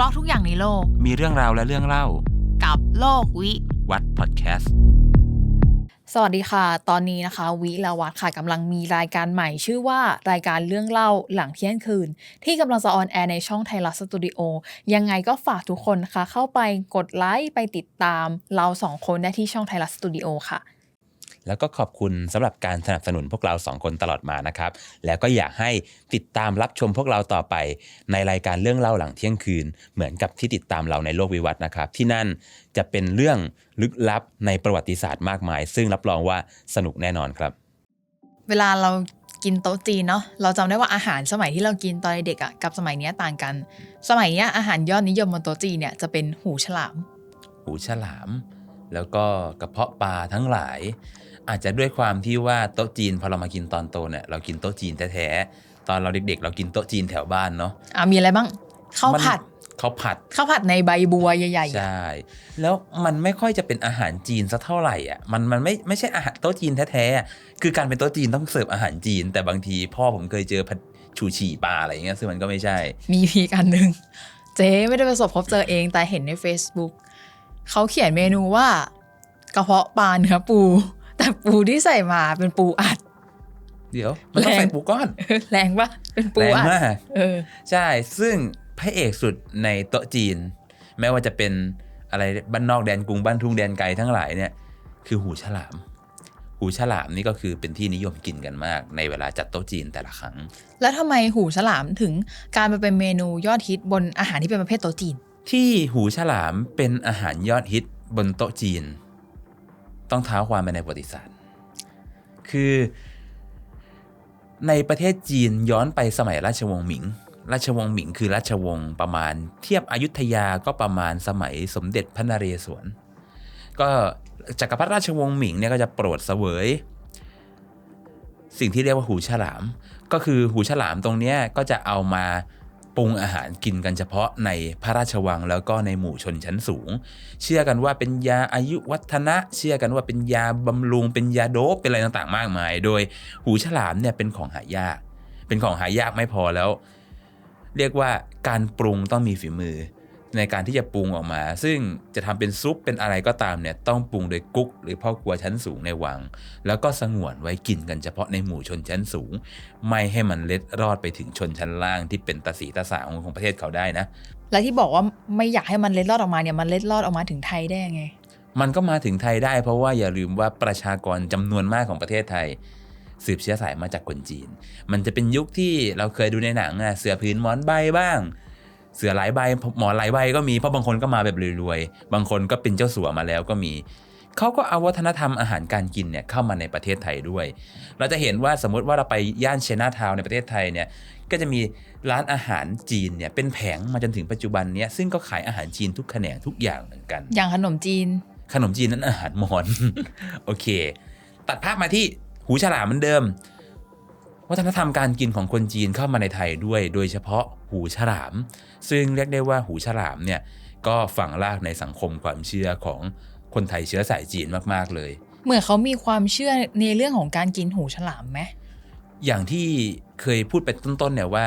ราะทุกอย่างในโลก มีเรื่องราวและเรื่องเล่า กับโลกวิวัดพอดแคสต์สวัสดีค่ะ ตอนนี้นะคะ วิและวัดค่ะกำลังมีรายการใหม่ชื่อว่ารายการเรื่องเล่าหลังเที่ยงคืน ที่กำลังจะออนแอร์ในช่องไทยรัฐสตูดิโอยังไงก็ฝากทุกคนนะคะเข้าไปกดไลค์ไปติดตามเราสองคนได้ที่ช่องไทยรัฐสตูดิโอค่ะ แล้วก็ขอบคุณสำหรับการสนับสนุนพวกเราสองคนตลอดมานะครับ แล้วก็อยากให้ติดตามรับชมพวกเราต่อไป ในรายการเรื่องเล่าหลังเที่ยงคืน เหมือนกับที่ติดตามเราในโลกวิวัฒน์นะครับ ที่นั่นจะเป็นเรื่องลึกลับในประวัติศาสตร์มากมาย ซึ่งรับรองว่าสนุกแน่นอนครับ เวลาเรากินโต๊ะจีนเนาะเราจำได้ว่าอาหารสมัยที่เรากินตอนเด็กอะกับสมัยเนี้ยต่างกัน สมัยเนี้ยอาหารยอดนิยมบนโต๊ะจีนเนี่ยจะเป็นหูฉลาม หูฉลาม แล้วก็กระเพาะปลาทั้งหลาย อาจจะด้วยความที่ว่าโต๊ะจีนพอเรามากินตอนโตเนี่ยเรากินโต๊ะจีนแท้ๆตอนเราเด็กๆ เรากินโต๊ะจีนแถวบ้านเนาะอะมีอะไรบ้างข้าวผัดข้าวผัดข้าวผัดในใบบัวใหญ่ๆใชอะ่แล้วมันไม่ค่อยจะเป็นอาหารจีนสักเท่าไหร่อะมันมันไม่ไม่ใช่อาหารโต๊ะจีนแท้ๆอะคือการเป็นโต๊ะจีนต้องเสิร์ฟอาหารจีน แต่บางทีพ่อผมเคยเจอผัดชูชีปลาอะไรอย่างเงี้ยซึ่งมันก็ไม่ใช่ มีพีกันหนึ่งเจ๊ไม่ได้ประสบพบเจอเองแต่เห็นใน Facebook เขาเขียนเมนูว่ากระเพาะปลาเนื้อปู แต่ปูที่ใส่มาเป็นปูอัด เดี๋ยว มันต้องแรงใส่ปูก้อน แรงปะเป็นปูแรงอัดมากเออใช่ ซึ่งพระเอกสุดในโต๊ะจีน แม้ว่าจะเป็นอะไรบ้านนอกแดนกรุงบ้านทุ่งแดนไกลทั้งหลายเนี่ย คือหูฉลาม หูฉลามนี่ก็คือเป็นที่นิยมกินกันมาก ในเวลาจัดโต๊ะจีนแต่ละครั้ง แล้วทำไมหูฉลามถึงกลารมาเป็นเมนูยอดฮิตบนอาหารที่เป็นประเภทโต๊ะจีน ที่หูฉลามเป็นอาหารยอดฮิตบนโต๊ะจีน ต้องเท้าความไปในประวัติศาสตร์ คือในประเทศจีนย้อนไปสมัยราชวงศ์หมิง ราชวงศ์หมิงคือราชวงศ์ประมาณ เทียบอายุทยาก็ประมาณสมัยสมเด็จพระนเรศวร ก็จักรพรรดิราชวงศ์หมิงเนี่ยก็จะโปรดเสวย สิ่งที่เรียกว่าหูฉลาม ก็คือหูฉลามตรงนี้ก็จะเอามา ปรุงอาหารกินกันเฉพาะในพระราชวังแล้วก็ในหมู่ชนชั้นสูง เชื่อกันว่าเป็นยาอายุวัฒนะ เชื่อกันว่าเป็นยาบำรุง เป็นยาโดปเป็นอะไรต่างๆ มากมาย โดยหูฉลามเนี่ยเป็นของหายาก เป็นของหายากไม่พอแล้ว เรียกว่าการปรุงต้องมีฝีมือ ในการที่จะปรุงออกมา ซึ่งจะทำเป็นซุปเป็นอะไรก็ตามเนี่ยต้องปรุงโดยกุ๊ก หรือพ่อครัวชั้นสูงในวัง แล้วก็สงวนไว้กินกันเฉพาะในหมู่ชนชั้นสูง ไม่ให้มันเล็ดรอดไปถึงชนชั้นล่างที่เป็นตาสีตาสาของประเทศเขาได้นะ และที่บอกว่าไม่อยากให้มันเล็ดลอดออกมาเนี่ยมันเล็ดลอดออกมาถึงไทยได้ยังไง มันก็มาถึงไทยได้ เพราะว่าอย่าลืมว่าประชากรจำนวนมากของประเทศไทยสืบเชื้อสายมาจากคนจีน มันจะเป็นยุคที่เราเคยดูในหนังอะเสือผืนหมอนใบบ้าง เสือหลายใบหมอนหลายใบก็มีเพราะบางคนก็มาแบบรวยๆบางคนก็เป็นเจ้าสัวมาแล้วก็มีเขาก็เอาวัฒนธรรมอาหารการกินเนี่ยเข้ามาในประเทศไทยด้วย เราจะเห็นว่าสมมติว่าเราไปย่านเชนาทาวน์ในประเทศไทยเนี่ยก็จะมีร้านอาหารจีนเนี่ยเป็นแผงมาจนถึงปัจจุบันเนี้ยซึ่งก็ขายอาหารจีนทุกแขนงทุกอย่างเหมือนกัน อย่างขนมจีน ขนมจีนนั้นอาหารมอญโอเค ตัดภาพมาที่หูฉลามเหมือนเดิม วัฒนธรรมการกินของคนจีนเข้ามาในไทยด้วย โดยเฉพาะหูฉลาม ซึ่งเรียกได้ว่าหูฉลามเนี่ยก็ฝังรากในสังคมความเชื่อของคนไทยเชื้อสายจีนมากๆเลย เหมือนเขามีความเชื่อในเรื่องของการกินหูฉลามไหมอย่างที่เคยพูดไปต้นๆเนี่ยว่า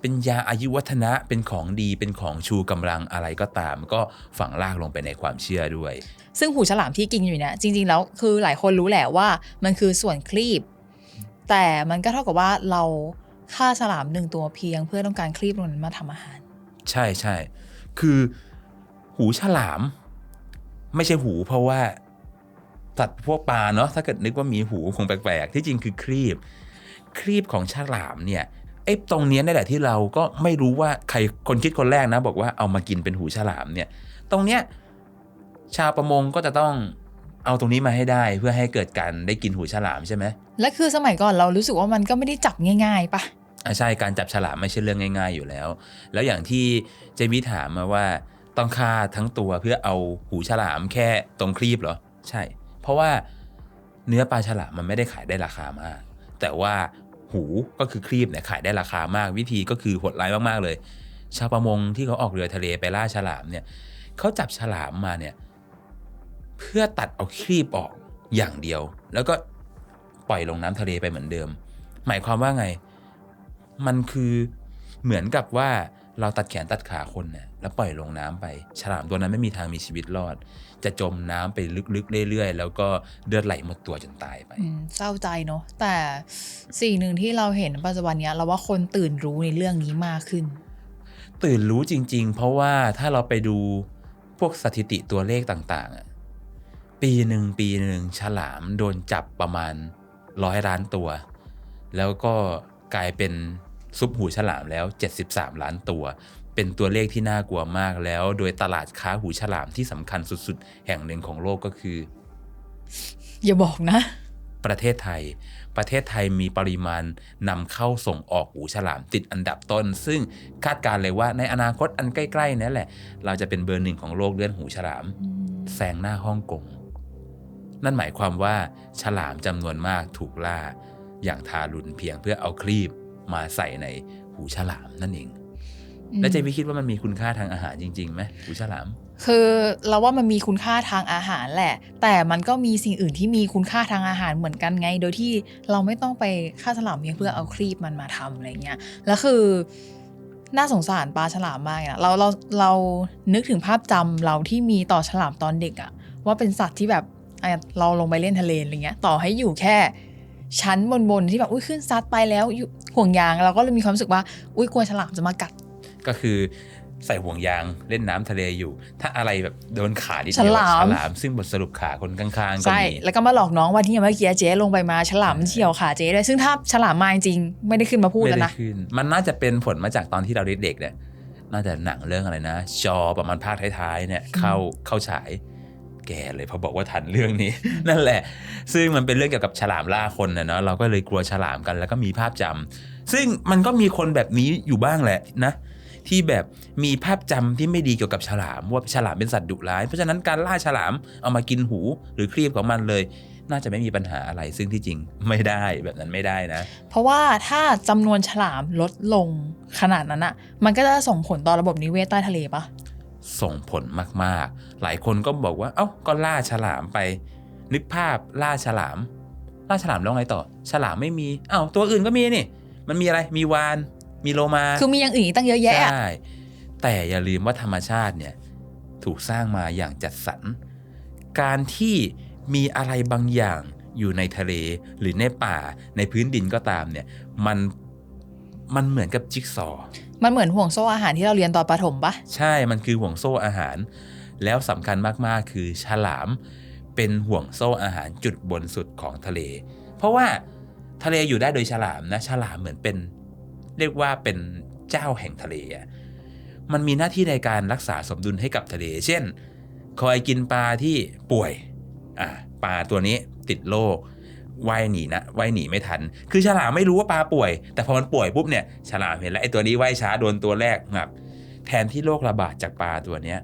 เป็นยาอายุวัฒนะเป็นของดีเป็นของชูกำลังอะไรก็ตาม ก็ฝังรากลงไปในความเชื่อด้วย ซึ่งหูฉลามที่กินอยู่เนี่ยจริง ๆ แล้วคือหลายคนรู้แหละว่ามันคือส่วนคลีบ แต่มันก็เท่ากับว่าเราฆ่าฉลามหนึ่งตัวเพียง เพื่อต้องการคลีบตรงนั้นมาทำอาหาร ใช่ใช่คือหูฉลาม ไม่ใช่หูเพราะว่าสัตว์พวกปลาเนาะถ้าเกิดนึกว่ามีหูคงแปลกๆ ที่จริงคือครีบ ครีบของฉลามเนี่ยไอ้ตรงเนี้ยนี่แหละที่เราก็ไม่รู้ว่าใครคนคิดคนแรกนะ บอกว่าเอามากินเป็นหูฉลามเนี่ย ตรงเนี้ยชาวประมงก็จะต้อง เอาตรงนี้มาให้ได้เพื่อให้เกิดการได้กินหูฉลามใช่ไหมและคือสมัยก่อนเรารู้สึกว่ามันก็ไม่ได้จับง่ายๆปะอะใช่การจับฉลามไม่ใช่เรื่องง่าย ๆ อยู่แล้ว แล้วอย่างที่เจมี่ถามมาว่าต้องฆ่าทั้งตัวเพื่อเอาหูฉลามแค่ตรงครีบเหรอ ใช่ เพราะว่าเนื้อปลาฉลามมันไม่ได้ขายได้ราคามาก แต่ว่าหูก็คือครีบเนี่ยขายได้ราคามากวิธีก็คือโหดร้ายมากๆเลย ชาวประมงที่เขาออกเรือทะเลไปล่าฉลามเนี่ยเขาจับฉลามมาเนี่ย เพื่อตัดเอาครีบออกอย่างเดียว แล้วก็ปล่อยลงน้ำทะเลไปเหมือนเดิม หมายความว่าไง มันคือเหมือนกับว่าเราตัดแขนตัดขาคนเนี่ยแล้วปล่อยลงน้ำไป ฉลามตัวนั้นไม่มีทางมีชีวิตรอด จะจมน้ำไปลึกๆเรื่อยๆ แล้วก็เลือดไหลหมดตัวจนตายไปอืมเศร้าใจเนาะแต่สิ่งหนึ่งที่เราเห็นปัจจุบันเนี้ยเราว่าคนตื่นรู้ในเรื่องนี้มากขึ้น ตื่นรู้จริง ๆ เพราะว่าถ้าเราไปดูพวกสถิติตัวเลขต่างๆอะ ปีหนึ่งปีหนึ่งฉลามโดนจับประมาณร้อยล้านตัว แล้วก็กลายเป็นซุปหูฉลามแล้ว 73 ล้านตัว เป็นตัวเลขที่น่ากลัวมากแล้ว โดยตลาดค้าหูฉลามที่สำคัญสุดๆ แห่งหนึ่งของโลกก็คือ อย่าบอกนะ ประเทศไทย ประเทศไทยมีปริมาณนำเข้าส่งออกหูฉลามติดอันดับต้น ซึ่งคาดการณ์เลยว่าในอนาคตอันใกล้ๆนั่นแหละ เราจะเป็นเบอร์หนึ่งของโลกเรื่องหูฉลาม แซงหน้าฮ่องกง นั่นหมายความว่าฉลามจำนวนมากถูกล่า อย่างทารุณเพียงเพื่อเอาครีบมาใส่ในหูฉลามนั่นเอง แล้วเจวิคิดว่ามันมีคุณค่าทางอาหารจริงๆไหมหูฉลาม คือเราว่ามันมีคุณค่าทางอาหารแหละ แต่มันก็มีสิ่งอื่นที่มีคุณค่าทางอาหารเหมือนกันไง โดยที่เราไม่ต้องไปฆ่าฉลามเพียงเพื่อเอาครีบมันมาทำอะไรเงี้ยแล้วคือน่าสงสารปลาฉลามมากนะเราเราเรานึกถึงภาพจำเราที่มีต่อฉลามตอนเด็กอะว่าเป็นสัตว์ที่แบบอะ เราลงไปเล่นทะเลอะไรเงี้ย ต่อให้อยู่แค่ชั้นบนๆที่แบบอุ้ยขึ้นซัดไปแล้วอยู่ห่วงยางเราก็เลยมีความรู้สึกว่า อุ้ยกลัวฉลามจะมากัด ก็คือใส่ห่วงยางเล่นน้ำทะเลอยู่ ถ้าอะไรแบบโดนขาดิดฉเดียวลามฉลามซึ่งบทสรุปขาคนข้างๆก็ใช่มีแล้วก็มาหลอกน้องว่าที่เมื่อกี้เจ๊ลงไปมาฉลามมันเฉี่ยวขาเจ๊ด้วยซึ่งถ้าฉลามมาจริงๆไม่ได้ขึ้นมาพูดไม่แล้วได้นะขึ้นมันน่าจะเป็นผลมาจากตอนที่เราเด็กๆเนี่ยน่าจะหนังเรื่องอะไรนะจอประมาณภาคท้ายๆเนี่ยเข้าเข้าฉาย แก่เลยพอบอกว่าทันเรื่องนี้ นั่นแหละ ซึ่งมันเป็นเรื่องเกี่ยวกับฉลามล่าคนนะเนาะเราก็เลยกลัวฉลามกัน แล้วก็มีภาพจำซึ่งมันก็มีคนแบบนี้อยู่บ้างแหละนะที่แบบมีภาพจำที่ไม่ดีเกี่ยวกับฉลามว่าฉลามเป็นสัตว์ดุร้าย เพราะฉะนั้นการล่าฉลามเอามากินหู หรือครีบของมันเลย น่าจะไม่มีปัญหาอะไรซึ่งที่จริงไม่ได้แบบนั้นไม่ได้นะ เพราะว่าถ้าจำนวนฉลามลดลงขนาดนั้นอะมันก็จะส่งผลต่อระบบนิเวศใต้ทะเลปะ ส่งผลมากๆ หลายคนก็บอกว่าเอ้าก็ล่าฉลามไป นึกภาพล่าฉลาม ล่าฉลามแล้วไงต่อ ฉลามไม่มีเอ้าตัวอื่นก็มีนี่ มันมีอะไรมีวาน มีโลมาคือมีอย่างอื่นอีกตั้งเยอะแยะอะใช่แต่อย่าลืมว่าธรรมชาติเนี่ยถูกสร้างมาอย่างจัดสรร การที่มีอะไรบางอย่างอยู่ในทะเลหรือในป่าในพื้นดินก็ตามเนี่ย มันมันเหมือนกับจิ๊กซอว์ มันเหมือนห่วงโซ่อาหารที่เราเรียนตอนประถมปะใช่มันคือห่วงโซ่อาหาร แล้วสำคัญมากๆ คือฉลาม เป็นห่วงโซ่อาหารจุดบนสุดของทะเล เพราะว่าทะเลอยู่ได้โดยฉลามนะฉลามเหมือนเป็น เรียกว่าเป็นเจ้าแห่งทะเลอะมันมีหน้าที่ในการรักษาสมดุลให้กับทะเล เช่น คอยกินปลาที่ป่วยอ่าปลาตัวนี้ติดโรค ว่ายหนีนะว่ายหนีไม่ทัน คือฉลามไม่รู้ว่าปลาป่วย แต่พอมันป่วยปุ๊บเนี่ยฉลามเห็นแล้วไอ้ตัวนี้ว่ายช้าโดนตัวแรกงับแทนที่โรคระบาดจากปลาตัวเนี้ย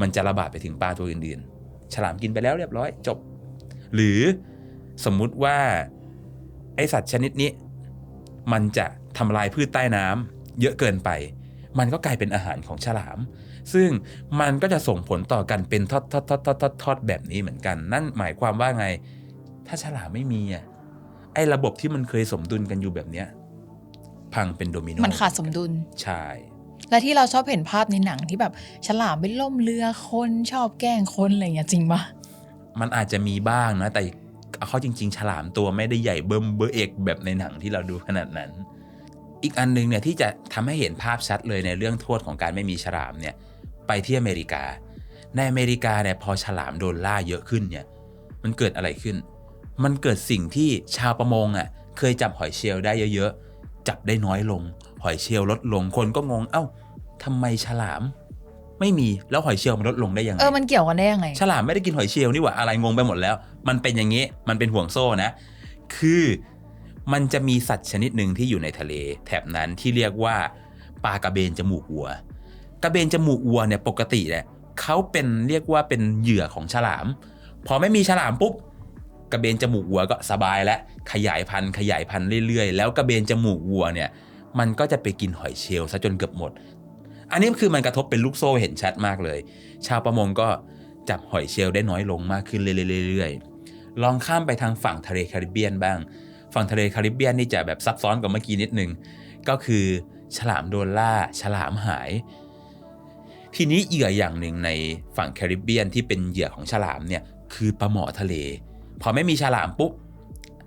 มันจะระบาดไปถึงปลาตัวอื่นๆ ฉลามกินไปแล้วเรียบร้อยจบ หรือสมมุติว่าไอสัตว์ชนิดนี้ มันจะทำลายพืชใต้น้ำเยอะเกินไป มันก็กลายเป็นอาหารของฉลาม ซึ่งมันก็จะส่งผลต่อกันเป็นทอดทอดทอดทอดทอดทอดแบบนี้เหมือนกัน นั่นหมายความว่าไง ถ้าฉลามไม่มีอะไอระบบที่มันเคยสมดุลกันอยู่แบบเนี้ย พังเป็นโดมิโนมันขาดสมดุล ใช่ และที่เราชอบเห็นภาพในหนังที่แบบฉลามไปล่มเรือคนชอบแกล้งคนอะไรอย่างเงี้ยจริงปะมันอาจจะมีบ้างนะ แต่เอาเข้าจริง ๆ ฉลามตัวไม่ได้ใหญ่เบิ่มเบอร์เอกแบบในหนังที่เราดูขนาดนั้น อีกอันหนึงเนี่ยที่จะทำให้เห็นภาพชัดเลยในเรื่องโทษของการไม่มีฉลามเนี่ยไปที่อเมริกา ในอเมริกาเนี่ยพอฉลามโดนล่าเยอะขึ้นเนี่ย มันเกิดอะไรขึ้น มันเกิดสิ่งที่ชาวประมงอะเคยจับหอยเชลล์ได้เยอะๆ จับได้น้อยลง หอยเชลล์ลดลงคนก็งงเอ้าทำไมฉลาม ไม่มีแล้วหอยเชลล์มันลดลงได้ยังไงเออมันเกี่ยวกันได้ยังไง ฉลามไม่ได้กินหอยเชลล์นี่หว่าอะไรงงไปหมดแล้ว มันเป็นอย่างนี้มันเป็นห่วงโซ่นะ คือมันจะมีสัตว์ชนิดหนึ่งที่อยู่ในทะเล แถบนั้นที่เรียกว่าปลากระเบนจมูกวัว กระเบนจมูกวัวเนี่ยปกติเนี่ยเขาเป็นเรียกว่าเป็นเหยื่อของฉลาม พอไม่มีฉลามปุ๊บ กระเบนจมูกวัวก็สบายแล้วขยายพันธุ์ขยายพันธุ์เรื่อยๆ แล้วกระเบนจมูกวัวเนี่ยมันก็จะไปกินหอยเชลล์ซะจนเกือบหมด อันนี้คือมันกระทบเป็นลูกโซ่เห็นชัดมากเลย ชาวประมงก็จับหอยเชลล์ได้น้อยลงมากขึ้นเรื่อยๆลองข้ามไปทางฝั่งทะเลแคริบเบียนบ้าง ฝั่งทะเลแคริบเบียนนี่จะแบบซับซ้อนกว่าเมื่อกี้นิดนึง ก็คือฉลามโดนล่าฉลามหาย ทีนี้เหยื่ออย่างหนึ่งในฝั่งแคริบเบียนที่เป็นเหยื่อของฉลามเนี่ยคือปลาหมอทะเล พอไม่มีฉลามปุ๊บ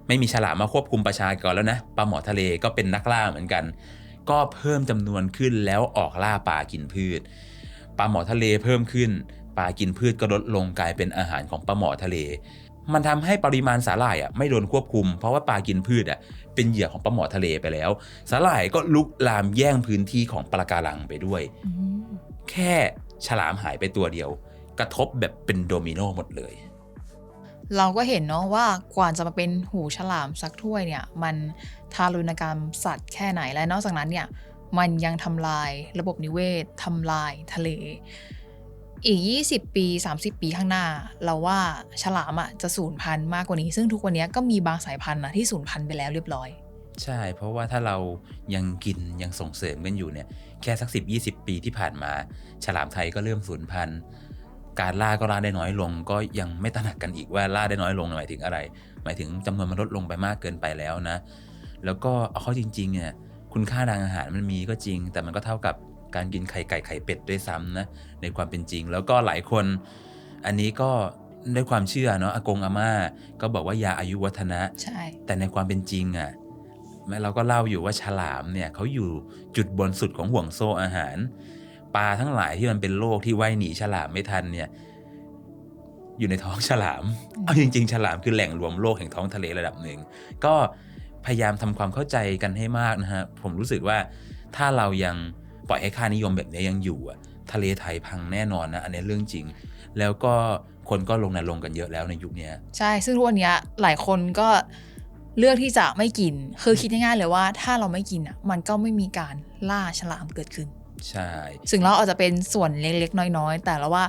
ไม่มีฉลามมาควบคุมประชากรแล้วนะปลาหมอทะเลก็เป็นนักล่าเหมือนกัน ก็เพิ่มจำนวนขึ้นแล้วออกล่าปลากินพืชปลาหมอทะเลเพิ่มขึ้นปลากินพืชก็ลดลงกลายเป็นอาหารของปลาหมอทะเล มันทำให้ปริมาณสาหร่ายอะไม่โดนควบคุม เพราะว่าปลากินพืชอะเป็นเหยื่อของปลาหมอทะเลไปแล้ว สาหร่ายก็ลุกลามแย่งพื้นที่ของปลาการังไปด้วยอืมแค่ฉลามหายไปตัวเดียว กระทบแบบเป็นโดมิโนหมดเลย เราก็เห็นเนาะว่ากว่าจะมาเป็นหูฉลามสักถ้วยเนี่ย มันทารุณกรรมสัตว์แค่ไหนและนอกจากนั้นเนี่ยมันยังทำลายระบบนิเวศทำลายทะเล อีก 20 ปี 30 ปีข้างหน้า เราว่าฉลามอะจะสูญพันธุ์มากกว่านี้ ซึ่งทุกวันนี้ก็มีบางสายพันธุ์นะที่สูญพันธุ์ไปแล้วเรียบร้อย ใช่ เพราะว่าถ้าเรายังกินยังส่งเสริมกันอยู่เนี่ยแค่สักสิบยีปีที่ผ่านมา ฉลามไทยก็เริ่มสูญพันธุ์ การล่าก็ล่าได้น้อยลง ก็ยังไม่ตระหนักกันอีกว่าล่าได้น้อยลงหมายถึงอะไร หมายถึงจำนวนมันลดลงไปมากเกินไปแล้วนะ แล้วก็เอาเข้าจริงๆเนี่ยคุณค่าทางอาหารมันมีก็จริง แต่มันก็เท่ากับการกินไข่ไก่ไข่เป็ดด้วยซ้ำนะในความเป็นจริง แล้วก็หลายคนอันนี้ก็ด้วยความเชื่อเนาะอากงอาม่าก็บอกว่ายาอายุวัฒนะใช่แต่ในความเป็นจริงอะ่ะแม้เราก็เล่าอยู่ว่าฉลามเนี่ยเขาอยู่จุดบนสุดของห่วงโซ่อาหาร ปลาทั้งหลายที่มันเป็นโรคที่ว่ายหนีฉลามไม่ทันเนี่ยอยู่ในท้องฉลาม เอาจริง ๆ ฉลามคือแหล่งรวมโลกแห่งท้องทะเลระดับหนึ่ง ก็พยายามทำความเข้าใจกันให้มากนะฮะ ผมรู้สึกว่าถ้าเรายังปล่อยให้ค่านิยมแบบนี้ยังอยู่อะทะเลไทยพังแน่นอนนะ อันนี้เรื่องจริง แล้วก็คนก็ลงนรงค์กันเยอะแล้วในยุคเนี้ยใช่ ซึ่งทุกวันเนี้ยหลายคนก็เลือกที่จะไม่กิน คือคิดง่ายๆเลยว่า ถ้าเราไม่กินอะ มันก็ไม่มีการล่าฉลามเกิดขึ้น ใช่ซึ่งเราอาจจะเป็นส่วนเล็กๆ น้อยๆ แต่แล้วว่า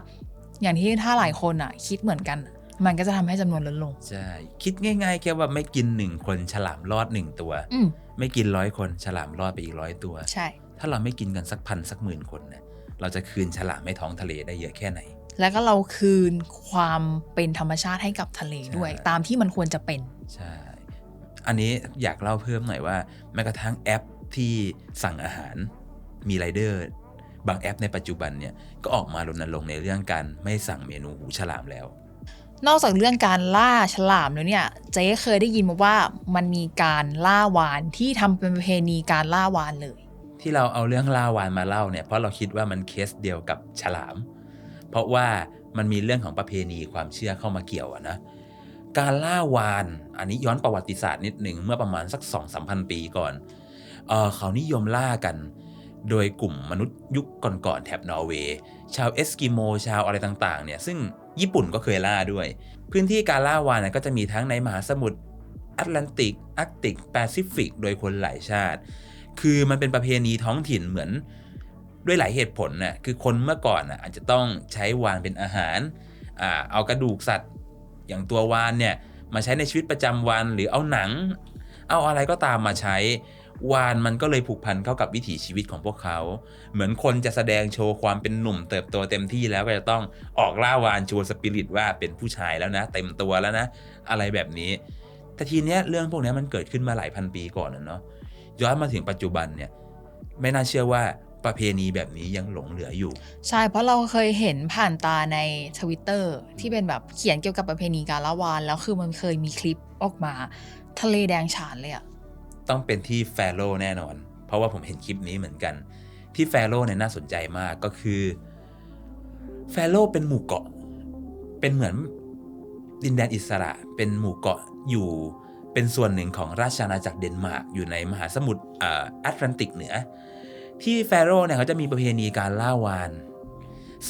อย่างที่ถ้าหลายคนอะ คิดเหมือนกัน มันก็จะทำให้จำนวนลดลง ใช่ คิดง่าย ๆ แค่ว่าไม่กินหนึ่งคนฉลามรอดหนึ่งตัวอืมไม่กินร้อยคนฉลามรอดไปอีกร้อยตัว ใช่ ถ้าเราไม่กินกันสักพันสักหมื่นคนเนี่ยเราจะคืนฉลามให้ท้องทะเลได้เยอะแค่ไหน แล้วก็เราคืนความเป็นธรรมชาติให้กับทะเลด้วยใช่ตามที่มันควรจะเป็น ใช่ อันนี้อยากเล่าเพิ่มหน่อยว่าแม้กระทั่งแอปที่สั่งอาหาร มีไรเดอร์บางแอปในปัจจุบันเนี่ยก็ออกมารณรงค์ในเรื่องการไม่สั่งเมนูหูฉลามแล้ว นอกจากเรื่องการล่าฉลามแล้วเนี่ยเจ๊เคยได้ยินมาว่ามันมีการล่าวานที่ทำเป็นประเพณีการล่าวานเลย ที่เราเอาเรื่องล่าวานมาเล่าเนี่ยเพราะเราคิดว่ามันเคสเดียวกับฉลาม เพราะว่ามันมีเรื่องของประเพณีความเชื่อเข้ามาเกี่ยวอะนะการล่าวาน อันนี้ย้อนประวัติศาสตร์นิดหนึ่งเมื่อประมาณสัก2 3 0 0 0 ปีก่อนเออเขานิยมล่ากัน โดยกลุ่มมนุษย์ยุคก่อนๆแถบนอร์เวย์ชาวเอสกิโมชาวอะไรต่างๆเนี่ยซึ่งญี่ปุ่นก็เคยล่าด้วย พื้นที่การล่าวานก็จะมีทั้งในมหาสมุทรแอตแลนติกอาร์กติกแปซิฟิกโดยคนหลายชาติ คือมันเป็นประเพณีท้องถิ่นเหมือนด้วยหลายเหตุผลน่ะคือคนเมื่อก่อนน่ะอาจจะต้องใช้วานเป็นอาหารอ่าเอากระดูกสัตว์ อย่างตัววานเนี่ยมาใช้ในชีวิตประจำวันหรือเอาหนัง เอาอะไรก็ตามมาใช้ วานมันก็เลยผูกพันเข้ากับวิถีชีวิตของพวกเขา เหมือนคนจะแสดงโชว์ความเป็นหนุ่มเติบโตเต็มที่แล้วก็จะต้องออกล่าวานโชว์สปิริตว่าเป็นผู้ชายแล้วนะ เต็มตัวแล้วนะ อะไรแบบนี้ แต่ทีเนี้ยเรื่องพวกนี้มันเกิดขึ้นมาหลายพันปีก่อนนะเนาะย้อนมาถึงปัจจุบันเนี่ยไม่น่าเชื่อว่าประเพณีแบบนี้ยังหลงเหลืออยู่ ใช่เพราะเราเคยเห็นผ่านตาในทวิตเตอร์ที่เป็นแบบเขียนเกี่ยวกับประเพณีการละวาน แล้วคือมันเคยมีคลิปออกมา ทะเลแดงฉานเลยอะ ต้องเป็นที่แฟโรแน่นอน เพราะว่าผมเห็นคลิปนี้เหมือนกัน ที่แฟโรเนี่ยน่าสนใจมากก็คือ แฟโรเป็นหมู่เกาะ เป็นเหมือนดินแดนอิสระ เป็นหมู่เกาะอยู่เป็นส่วนหนึ่งของราชอาณาจักรเดนมาร์กอยู่ในมหาสมุทรแอตแลนติกเหนือ ที่แฟโรเนี่ยเขาจะมีประเพณีการล่าวาน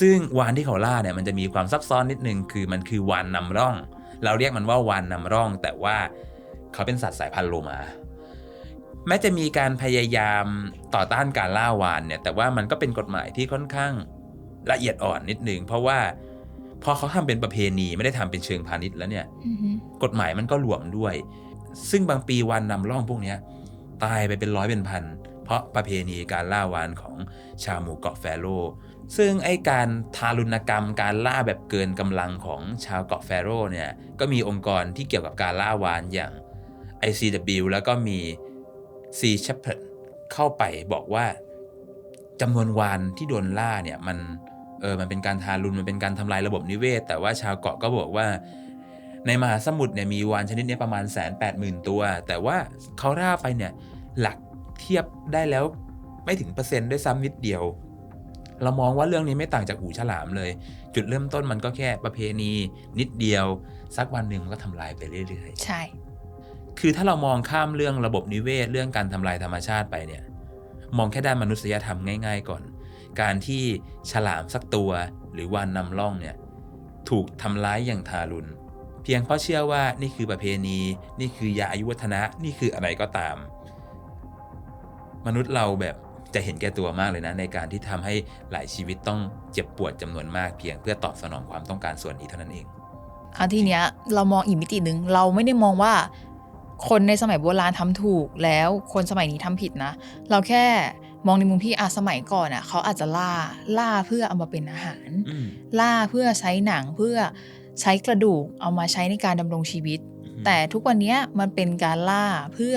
ซึ่งวานที่เขาล่าเนี่ยมันจะมีความซับซ้อนนิดนึงคือมันคือวานนำร่อง เราเรียกมันว่าวานนำร่อง แต่ว่าเขาเป็นสัตว์สายพันธุ์โลมา แม้จะมีการพยายามต่อต้านการล่าวานเนี่ย แต่ว่ามันก็เป็นกฎหมายที่ค่อนข้างละเอียดอ่อนนิดนึง เพราะว่าพอเขาทำเป็นประเพณีไม่ได้ทำเป็นเชิงพาณิชย์แล้วเนี่ยอือฮึกฎหมายมันก็หลวมด้วย ซึ่งบางปีวันนำร่องพวกเนี้ยตายไปเป็นร้อยเป็นพัน เพราะประเพณีการล่าวานของชาวหมู่เกาะแฟโร ซึ่งไอการทารุณกรรมการล่าแบบเกินกำลังของชาวเกาะแฟโรเนี่ย ก็มีองค์กรที่เกี่ยวกับการล่าวานอย่าง ICW แล้วก็มี Sea Shepherd เข้าไปบอกว่าจำนวนวานที่โดนล่าเนี่ยมันเออมันเป็นการทารุณมันเป็นการทำลายระบบนิเวศ แต่ว่าชาวเกาะก็บอกว่าในมหาสมุทรเนี่ยมีวานชนิดนี้ประมาณแสนแปดหมื่นตัว แต่ว่าเขาล่าไปเนี่ยหลักเทียบได้แล้วไม่ถึงเปอร์เซ็นต์ด้วยซ้ำนิดเดียว เรามองว่าเรื่องนี้ไม่ต่างจากหูฉลามเลย จุดเริ่มต้นมันก็แค่ประเพณีนิดเดียว สักวันหนึ่งมันก็ทำลายไปเรื่อยๆ ใช่ คือถ้าเรามองข้ามเรื่องระบบนิเวศ เรื่องการทำลายธรรมชาติไปเนี่ย มองแค่ด้านมนุษยธรรมง่าย ๆ ก่อน การที่ฉลามสักตัวหรือวานนำร่องเนี่ยถูกทำร้ายอย่างทารุณเพียงเพราะเชื่อว่านี่คือประเพณี นี่คือยาอายุวัฒนะนี่คืออะไรก็ตาม มนุษย์เราแบบจะเห็นแก่ตัวมากเลยนะ ในการที่ทำให้หลายชีวิตต้องเจ็บปวดจำนวนมากเพียงเพื่อตอบสนองความต้องการส่วนนี้เท่านั้นเองอันทีเนี้ยเรามองอีกมิติหนึ่งเราไม่ได้มองว่า คนในสมัยโบราณทำถูกแล้วคนสมัยนี้ทำผิดนะ เราแค่มองในมุมที่อาสมัยก่อนอะเขาอาจจะล่าล่าเพื่อเอามาเป็นอาหารอืมล่าเพื่อใช้หนังเพื่อใช้กระดูกเอามาใช้ในการดำรงชีวิต แต่ทุกวันเนี้ยมันเป็นการล่าเพื่อ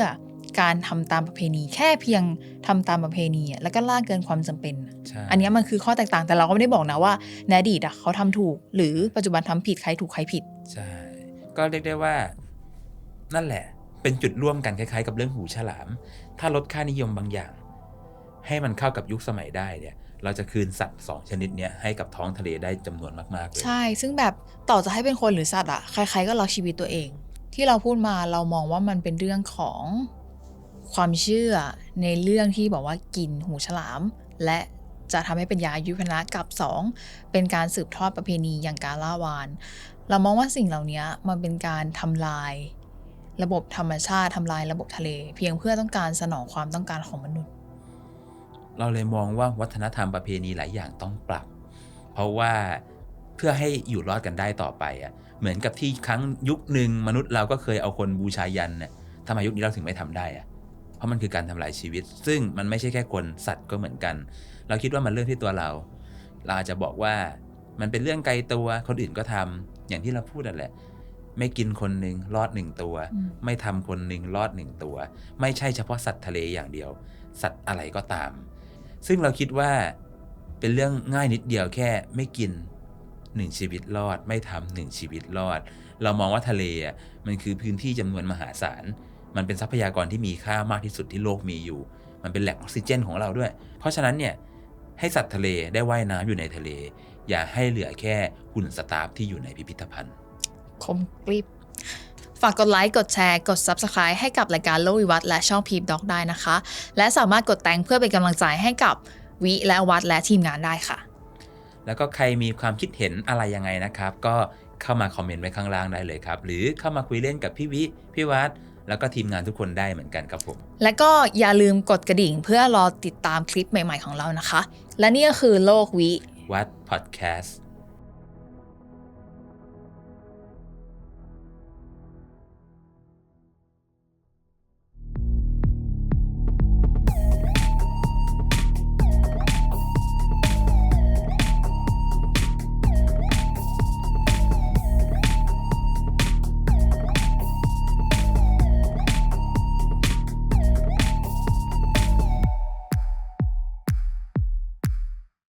การทำตามประเพณี แค่เพียงทำตามประเพณีอะแล้วก็ล่าเกินความจำเป็นอะใช่อันเนี้ยมันคือข้อแตกต่างแต่เราก็ไม่ได้บอกนะว่าในอดีตอะเขาทำถูก หรือปัจจุบันทำผิดใครถูกใครผิด ใช่ ก็เรียกได้ว่า นั่นแหละ เป็นจุดร่วมกันคล้ายๆ กับเรื่องหูฉลาม ถ้าลดค่านิยมบางอย่าง ให้มันเข้ากับยุคสมัยได้เนี่ยเราจะคืนสัตว์สองชนิดเนี้ยให้กับท้องทะเลได้จำนวนมากๆเลยใช่ ซึ่งแบบต่อจะให้เป็นคนหรือสัตว์อะใครๆก็รักชีวิตตัวเอง ที่เราพูดมาเรามองว่ามันเป็นเรื่องของความเชื่อในเรื่องที่บอกว่ากินหูฉลาม และจะทำให้เป็นยาอายุพนะกับ 2 เป็นการสืบทอดประเพณีอย่างการล่าวาน เรามองว่าสิ่งเหล่านี้มันเป็นการทำลาย ระบบธรรมชาติทำลายระบบทะเล เพียงเพื่อต้องการสนองความต้องการของมนุษย์ เราเลยมองว่าวัฒนธรรมประเพณีหลายอย่างต้องปรับ เพราะว่าเพื่อให้อยู่รอดกันได้ต่อไปอะเหมือนกับที่ครั้งยุคหนึ่งมนุษย์เราก็เคยเอาคนบูชายันเนี่ยทำไมยุคนี้เราถึงไม่ทำได้อะเพราะมันคือการทำลายชีวิต ซึ่งมันไม่ใช่แค่คนสัตว์ก็เหมือนกัน เราคิดว่ามันเรื่องที่ตัวเรา เราอาจจะบอกว่ามันเป็นเรื่องไกลตัวคนอื่นก็ทำอย่างที่เราพูดนั่นแหละ ไม่กินคนหนึ่งรอดหนึ่งตัวอืมไม่ทำคนหนึ่งรอดหนึ่งตัว ไม่ใช่เฉพาะสัตว์ทะเลอย่างเดียว สัตว์อะไรก็ตาม ซึ่งเราคิดว่าเป็นเรื่องง่ายนิดเดียวแค่ไม่กินหนึ่งชีวิตรอด ไม่ทำหนึ่งชีวิตรอด เรามองว่าทะเลอะมันคือพื้นที่จำนวนมหาศาล มันเป็นทรัพยากรที่มีค่ามากที่สุดที่โลกมีอยู่ มันเป็นแหล่งออกซิเจนของเราด้วย เพราะฉะนั้นเนี่ยให้สัตว์ทะเลได้ว่ายน้ำอยู่ในทะเล อย่าให้เหลือแค่หุ่นสตาฟที่อยู่ในพิพิธภัณฑ์ คมกริบฝากกดไลค์ กดแชร์ กด Subscribe ให้กับรายการโลกวิวัฒน์และช่องพีบด็อกได้นะคะ และสามารถกดแต่งเพื่อเป็นกำลังใจให้กับวิและวัดและทีมงานได้ค่ะ แล้วก็ใครมีความคิดเห็นอะไรยังไงนะครับ ก็เข้ามาคอมเมนต์ไว้ข้างล่างได้เลยครับ หรือเข้ามาคุยเล่นกับพี่วิ พี่วัดแล้วก็ทีมงานทุกคนได้เหมือนกันครับผม และก็อย่าลืมกดกระดิ่งเพื่อรอติดตามคลิปใหม่ ๆของเรานะคะ และนี่ก็คือโลกวิวัดพอดแคสต์